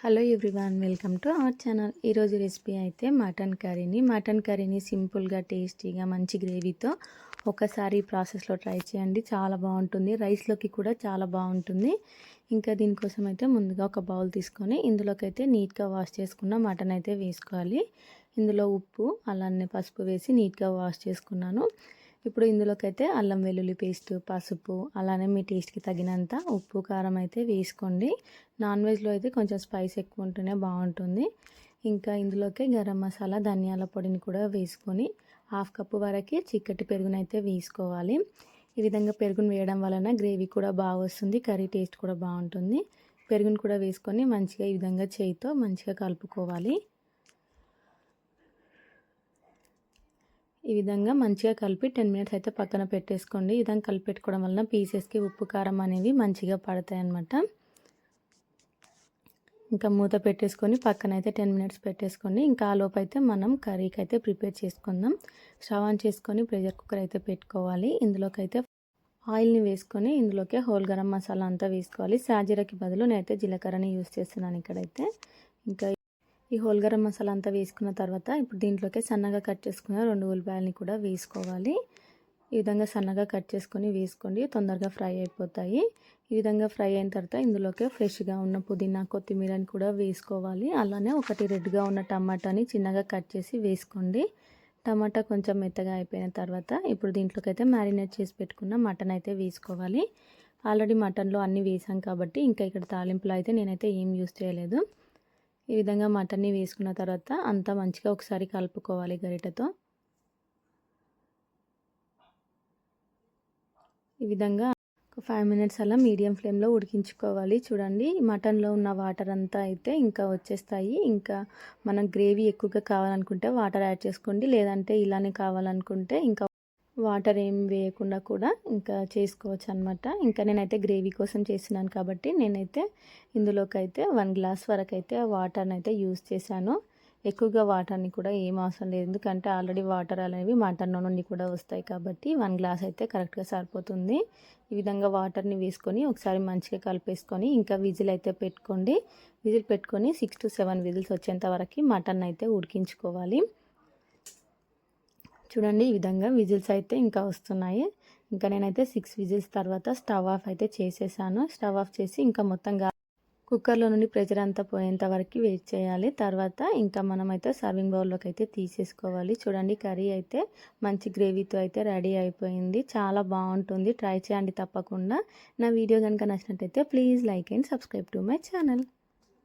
Hello everyone welcome to our channel. ఈరోజు recipe అయితే mutton కర్రీని. మటన్ కర్రీని సింపుల్గా టేస్టీగా మంచి గ్రేవీతో ఒకసారి ప్రాసెస్లో ట్రై చేయండి. చాలా బాగుంటుంది. రైస్లోకి కూడా చాలా బాగుంటుంది. ఇంకా దీనికోసం అయితే ముందుగా ఒక బౌల్ తీసుకొని ఇందులోకి అయితే నీట్గా వాష్ చేసుకున్న మటన్ అయితే వేసుకోవాలి. ఇందులో ఉప్పు అలానే పసుపు వేసి నీట్గా వాష్ చేసుకున్నాను. ఇప్పుడు ఇందులోకి అయితే అల్లం వెల్లుల్లి పేస్ట్ పసుపు అలానే మీ టేస్ట్కి తగినంత ఉప్పు కారం అయితే వేసుకోండి. నాన్ వెజ్లో అయితే కొంచెం స్పైస్ ఎక్కువ ఉంటేనే బాగుంటుంది. ఇంకా ఇందులోకి గరం మసాలా ధనియాల పొడిని కూడా వేసుకొని హాఫ్ కప్పు వరకు చిక్కటి పెరుగునైతే వేసుకోవాలి. ఈ విధంగా పెరుగును వేయడం వలన గ్రేవీ కూడా బాగా వస్తుంది కర్రీ టేస్ట్ కూడా బాగుంటుంది. పెరుగును కూడా వేసుకొని మంచిగా ఈ విధంగా చేయితో మంచిగా కలుపుకోవాలి. ఈ విధంగా మంచిగా కలిపి టెన్ మినిట్స్ అయితే పక్కన పెట్టేసుకోండి. ఈ విధంగా కలిపి పెట్టుకోవడం వలన పీసెస్కి ఉప్పు కారం అనేవి మంచిగా పడతాయి అన్నమాట ఇంకా మూత పెట్టేసుకొని పక్కన అయితే టెన్ మినిట్స్ పెట్టేసుకొని ఇంకా ఆ లోపు అయితే మనం కర్రీకి అయితే ప్రిపేర్ చేసుకుందాం. స్టవ్ ఆన్ చేసుకొని ప్రెషర్ కుక్కర్ అయితే పెట్టుకోవాలి. ఇందులోకి అయితే ఆయిల్ని వేసుకొని ఇందులోకి హోల్ గరం మసాలా అంతా వేసుకోవాలి. సాజీరాకి బదులు నేనైతే జీలకర్రని యూస్ చేస్తున్నాను ఇక్కడైతే. ఇంకా ఈ హోల్ గరం మసాలా అంతా వేసుకున్న తర్వాత ఇప్పుడు దీంట్లోకి సన్నగా కట్ చేసుకున్న రెండు ఉల్లిపాయలని కూడా వేసుకోవాలి. ఈ విధంగా సన్నగా కట్ చేసుకొని వేసుకోండి. తొందరగా ఫ్రై అయిపోతాయి. ఈ విధంగా ఫ్రై అయిన తర్వాత ఇందులోకి ఫ్రెష్గా ఉన్న పుదీనా కొత్తిమీరని కూడా వేసుకోవాలి. అలానే ఒకటి రెడ్గా ఉన్న టమాటాని చిన్నగా కట్ చేసి వేసుకోండి. టమాటా కొంచెం మెత్తగా అయిపోయిన తర్వాత ఇప్పుడు దీంట్లోకి అయితే మ్యారినేట్ చేసి పెట్టుకున్న మటన్ అయితే వేసుకోవాలి. ఆల్రెడీ మటన్లో అన్నీ వేసాం కాబట్టి ఇంకా ఇక్కడ తాలింపులో అయితే నేనైతే ఏం యూస్ చేయలేదు. ఈ విధంగా మటన్ని వేసుకున్న తర్వాత అంతా మంచిగా ఒకసారి కలుపుకోవాలి గరిటెతో. ఈ విధంగా ఒక ఫైవ్ మినిట్స్ అలా మీడియం ఫ్లేమ్లో ఉడికించుకోవాలి. చూడండి మటన్లో ఉన్న వాటర్ అంతా అయితే ఇంకా వచ్చేస్తాయి. ఇంకా మనం గ్రేవీ ఎక్కువగా కావాలనుకుంటే వాటర్ యాడ్ చేసుకోండి. లేదంటే ఇలానే కావాలనుకుంటే ఇంకా వాటర్ ఏం వేయకుండా కూడా ఇంకా చేసుకోవచ్చు అనమాట ఇంకా నేనైతే గ్రేవీ కోసం చేసినాను కాబట్టి నేనైతే ఇందులోకి అయితే వన్ గ్లాస్ వరకు అయితే వాటర్ని అయితే యూజ్ చేశాను. ఎక్కువగా వాటర్ని కూడా ఏం అవసరం లేదు. ఎందుకంటే ఆల్రెడీ వాటర్ అనేవి మటన్ నుండి కూడా వస్తాయి కాబట్టి వన్ గ్లాస్ అయితే కరెక్ట్గా సరిపోతుంది. ఈ విధంగా వాటర్ని వేసుకొని ఒకసారి మంచిగా కలిపేసుకొని ఇంకా విజిల్ అయితే పెట్టుకోండి. విజిల్ పెట్టుకొని సిక్స్ టు సెవెన్ విజిల్స్ వచ్చేంత వరకు మటన్ అయితే ఉడికించుకోవాలి. చూడండి ఈ విధంగా విజిల్స్ అయితే ఇంకా వస్తున్నాయి. ఇంకా నేనైతే సిక్స్ విజిల్స్ తర్వాత స్టవ్ ఆఫ్ అయితే చేసేసాను. స్టవ్ ఆఫ్ చేసి ఇంకా మొత్తంగా కుక్కర్లో నుండి ప్రెషర్ అంతా పోయేంత వరకు వెయిట్ చేయాలి. తర్వాత ఇంకా మనమైతే సర్వింగ్ బౌల్లోకి అయితే తీసేసుకోవాలి. చూడండి కర్రీ అయితే మంచి గ్రేవీతో అయితే రెడీ అయిపోయింది. చాలా బాగుంటుంది. ట్రై చేయండి తప్పకుండా. నా వీడియో కనుక నచ్చినట్టయితే please like and subscribe to my channel.